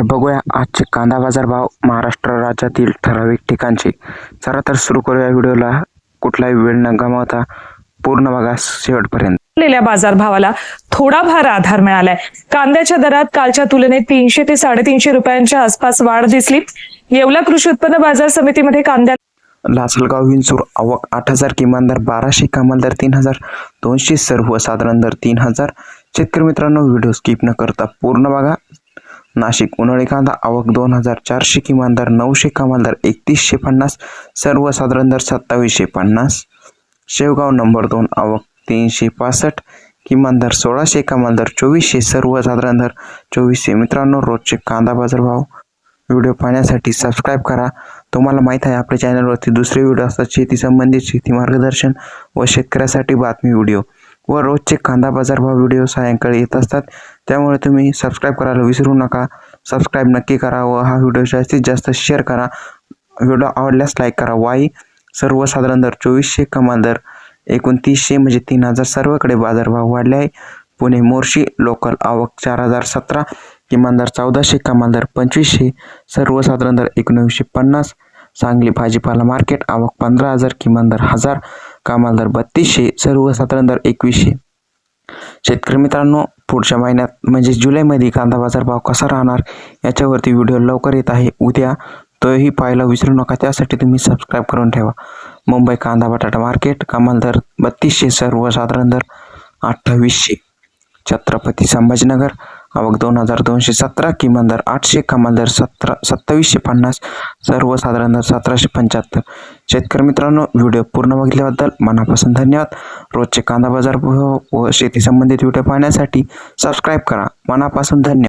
तर बघूया आजचे कांदा बाजार भाव महाराष्ट्र राज्यातील ठराविक ठिकाणचे. चला तर सुरू करूया व्हिडिओला. कुठलाही वेळ न गमावता पूर्ण बघा शेवटपर्यंत. असलेल्या बाजारभावाला थोडाफार आधार मिळालाय. कांद्याच्या दरात कालच्या तुलनेत तीनशे ते साडेतीनशे रुपयांच्या आसपास वाढ दिसली. येवला कृषी उत्पन्न बाजार समितीमध्ये कांद्या लासलगाव विंचूर आवक आठ हजार किमान दर बाराशे कमाल दर तीन हजार दोनशे सर्वसाधारण दर तीन हजार. शेतकरी मित्रांनो व्हिडिओ स्किप न करता पूर्ण बघा. नाशिक उन्हाळी कांदा आवक दोन हजार चारशे किमान दर नऊशे कमाल दर एकतीसशे पन्नास सर्वसाधारण दर सत्तावीसशे पन्नास. शेवगाव नंबर दोन आवक तीनशे पासष्ट किमान दर सोळाशे कमाल दर चोवीसशे सर्वसाधारण दर चोवीसशे. मित्रांनो रोजचे कांदा बाजार भाव व्हिडिओ पाहण्यासाठी सबस्क्राईब करा. तुम्हाला माहीत आहे आपल्या चॅनलवरती दुसरे व्हिडिओ असतात शेती संबंधित शेती मार्गदर्शन व शेतकऱ्यासाठी बातमी व्हिडिओ. व रोजचे कांदा बाजारभाव व्हिडिओ सायंकाळी येत असतात. त्यामुळे तुम्ही सबस्क्राईब करायला विसरू नका. सबस्क्राईब नक्की करा व हा व्हिडिओ जास्तीत जास्त शेअर करा. व्हिडिओ आवडल्यास लाईक करा. वाई? सर्वसाधारण दर चोवीसशे कमाल दर एकोणतीसशे म्हणजे तीन हजार सर्वकडे बाजारभाव वाढले आहे. पुणे मोर्शी लोकल आवक चार हजार सतरा किमान दर चौदाशे कमाल दर पंचवीसशे सर्वसाधारण दर एकोणीसशे पन्नास सांगली भाजीपाला मार्केट आवक पंधरा हजार किमान दर हजार कमाल दर बत्तीसशे सर्वसाधारण दर एकवीसशे. शेतकरी मित्रांनो पुढच्या महिन्यात म्हणजे जुलैमध्ये कांदा बाजार भाव कसा राहणार याच्यावरती व्हिडिओ लवकर येत आहे. उद्या तोही पाहायला विसरू नका त्यासाठी तुम्ही सबस्क्राईब करून ठेवा. मुंबई कांदा बटाटा मार्केट कमाल दर बत्तीसशे सर्वसाधारण दर अठ्ठावीसशे. छत्रपती संभाजीनगर आवक दोन हजार दोनशे सतरा किमान दर आठशे कमाल दर सतरा सत्तावीसशे पन्नास सर्वसाधारण दर सतराशे पंच्याहत्तर. शेतकरी मित्रांनो व्हिडिओ पूर्ण बघितल्याबद्दल मनापासून धन्यवाद. रोजचे कांदा बाजार व शेती संबंधित व्हिडिओ पाहण्यासाठी सबस्क्राईब करा. मनापासून धन्यवाद